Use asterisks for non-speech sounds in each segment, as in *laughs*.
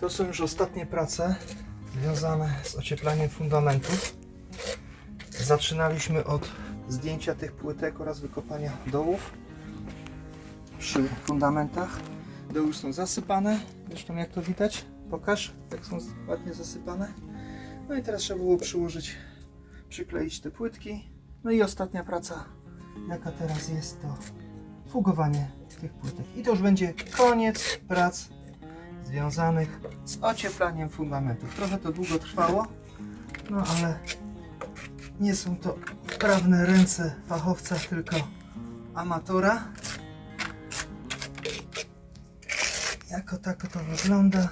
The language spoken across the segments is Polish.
To są już ostatnie prace związane z ocieplaniem fundamentów. Zaczynaliśmy od zdjęcia tych płytek oraz wykopania dołów przy fundamentach. Doły już są zasypane. Zresztą jak to widać, pokaż jak są ładnie zasypane. No i teraz trzeba było przyłożyć, przykleić te płytki. No i ostatnia praca, jaka teraz jest, to fugowanie tych płytek. I to już będzie koniec prac związanych z ocieplaniem fundamentów. Trochę to długo trwało, no ale nie są to prawne ręce fachowca, tylko amatora. Jako tako to wygląda.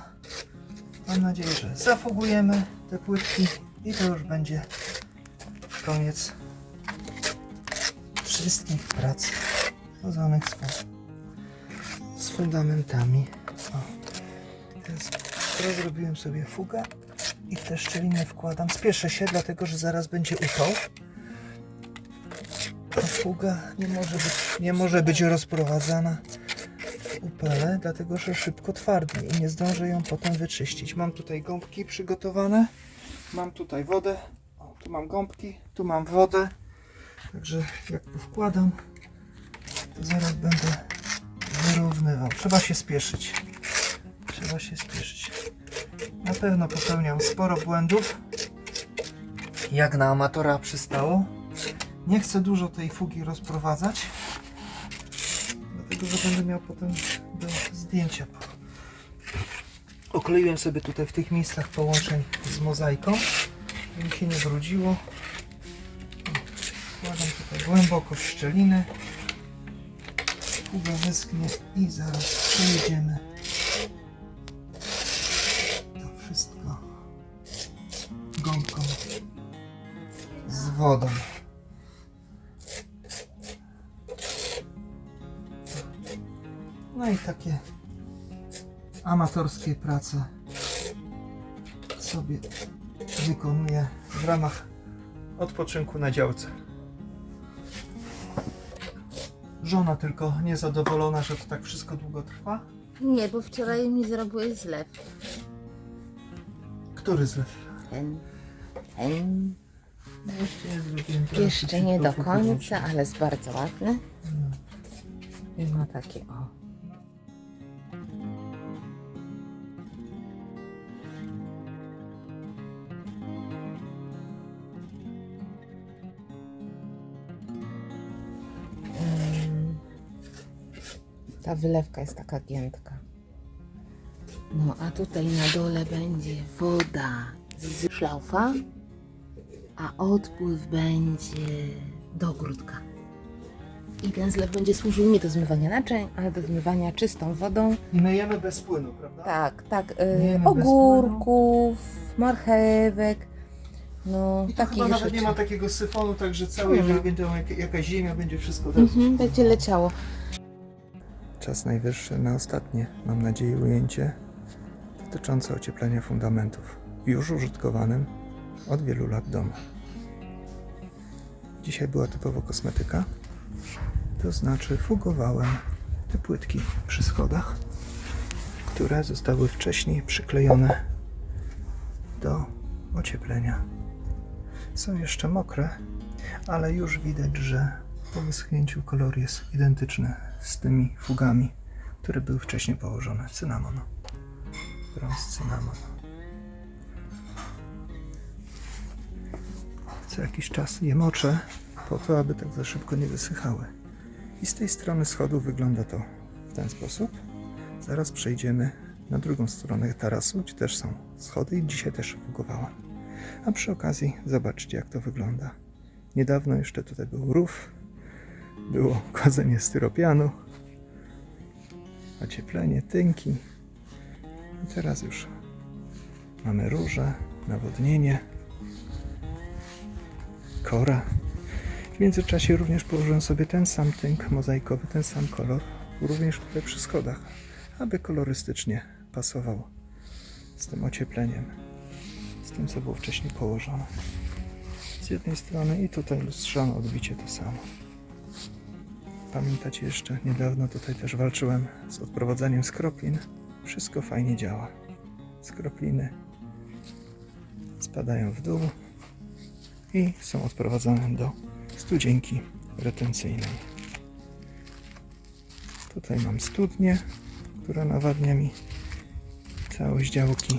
Mam nadzieję, że zafugujemy te płytki i to już będzie koniec wszystkich prac związanych z, fu- z fundamentami. Teraz rozrobiłem sobie fugę i te szczeliny wkładam. Spieszę się, dlatego że zaraz będzie upał. A fuga nie może być, nie może być rozprowadzana w upele, dlatego że szybko twardnie i nie zdążę ją potem wyczyścić. Mam tutaj gąbki przygotowane. Mam tutaj wodę. O, tu mam gąbki, tu mam wodę. Także jak tu wkładam, to zaraz będę wyrównywał. Trzeba się spieszyć. Trzeba się spieszyć. Na pewno popełniam sporo błędów. Jak na amatora przystało. Nie chcę dużo tej fugi rozprowadzać. Dlatego, że będę miał potem do zdjęcia. Okleiłem sobie tutaj w tych miejscach połączeń z mozaiką, żeby się nie brudziło. Wkładam tutaj głęboko w szczeliny. Fuga wyschnie i zaraz przejedziemy wodą. No i takie amatorskie prace sobie wykonuję w ramach odpoczynku na działce. Żona tylko niezadowolona, że to tak wszystko długo trwa. Nie, bo wczoraj mi zrobiłeś zlew. Który zlew? Ten, ten. Jeszcze nie do końca, ale jest bardzo ładny. I ma takie o. Ta wylewka jest taka giętka. No a tutaj na dole będzie woda z szlaufa, a odpływ będzie do ogródka. I ten zlew będzie służył nie do zmywania naczyń, ale do zmywania czystą wodą. I myjemy bez płynu, prawda? Tak, tak. Y, bez ogórków, marchewek. No, I to takich chyba nawet rzeczy. nie ma takiego syfonu, także cały, Nie ma. jeżeli będzie jak, jakaś ziemia, będzie wszystko dobrze. Mhm, będzie leciało. Czas najwyższy na ostatnie, mam nadzieję, ujęcie dotyczące ocieplenia fundamentów w już użytkowanym od wielu lat domu. Dzisiaj była typowo kosmetyka, to znaczy fugowałem te płytki przy schodach, które zostały wcześniej przyklejone do ocieplenia. Są jeszcze mokre, ale już widać, że po wyschnięciu kolor jest identyczny z tymi fugami, które były wcześniej położone. Cynamon. Brąz cynamon. Co jakiś czas je moczę po to, aby tak za szybko nie wysychały. I z tej strony schodu wygląda to w ten sposób. Zaraz przejdziemy na drugą stronę tarasu, gdzie też są schody i dzisiaj też fugowałam. A przy okazji zobaczcie jak to wygląda. Niedawno jeszcze tutaj był rów, było *laughs* kładzenie styropianu, ocieplenie, tynki. I teraz już mamy róże, nawodnienie, kora. W międzyczasie również położyłem sobie ten sam tynk mozaikowy, ten sam kolor, również tutaj przy schodach, aby kolorystycznie pasował z tym ociepleniem, z tym co było wcześniej położone. Z jednej strony i tutaj lustrzane odbicie to samo. Pamiętacie jeszcze, niedawno tutaj też walczyłem z odprowadzaniem skroplin. Wszystko fajnie działa. skropliny spadają w dół i są odprowadzane do studzienki retencyjnej. Tutaj mam studnię, która nawadnia mi całość działki.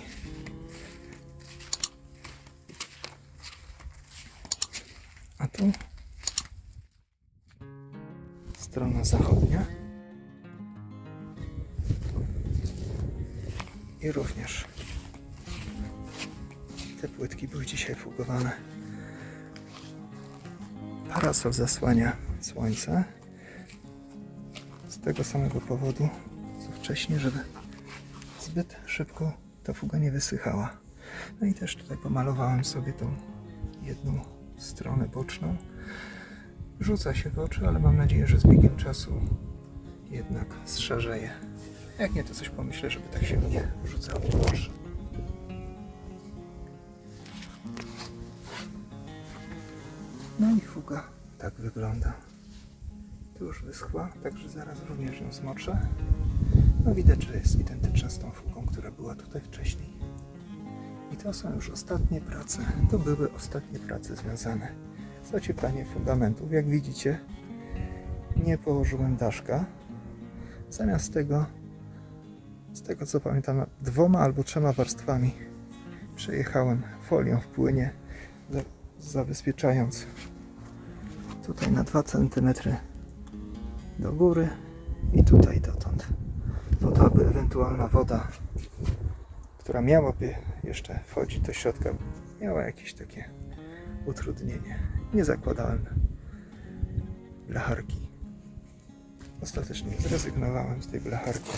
A tu strona zachodnia. I również te płytki były dzisiaj fugowane. Parasol zasłania słońce. Z tego samego powodu, co wcześniej, żeby zbyt szybko ta fuga nie wysychała. No i też tutaj pomalowałem sobie tą jedną stronę boczną. Rzuca się w oczy, ale mam nadzieję, że z biegiem czasu jednak zszarzeje. Jak nie, to coś pomyślę, żeby tak się nie rzucało w oczy. No i fuga tak wygląda. Tu już wyschła, także zaraz również ją zmoczę. No widać, że jest identyczna z tą fugą, która była tutaj wcześniej. I to są już ostatnie prace. To były ostatnie prace związane z ocieplaniem fundamentów. Jak widzicie, nie położyłem daszka. Zamiast tego, z tego co pamiętam, dwoma albo trzema warstwami przejechałem folią w płynie, zabezpieczając tutaj na 2 cm do góry i tutaj dotąd. Po to, aby ewentualna woda, która miałaby jeszcze wchodzić do środka, miała jakieś takie utrudnienie. Nie zakładałem blacharki. Ostatecznie zrezygnowałem z tej blacharki.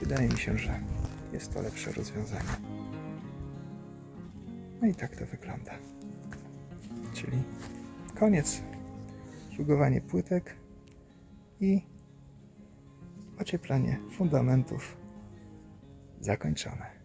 Wydaje mi się, że jest to lepsze rozwiązanie. No i tak to wygląda. Czyli koniec. Żugowanie płytek i ocieplanie fundamentów zakończone.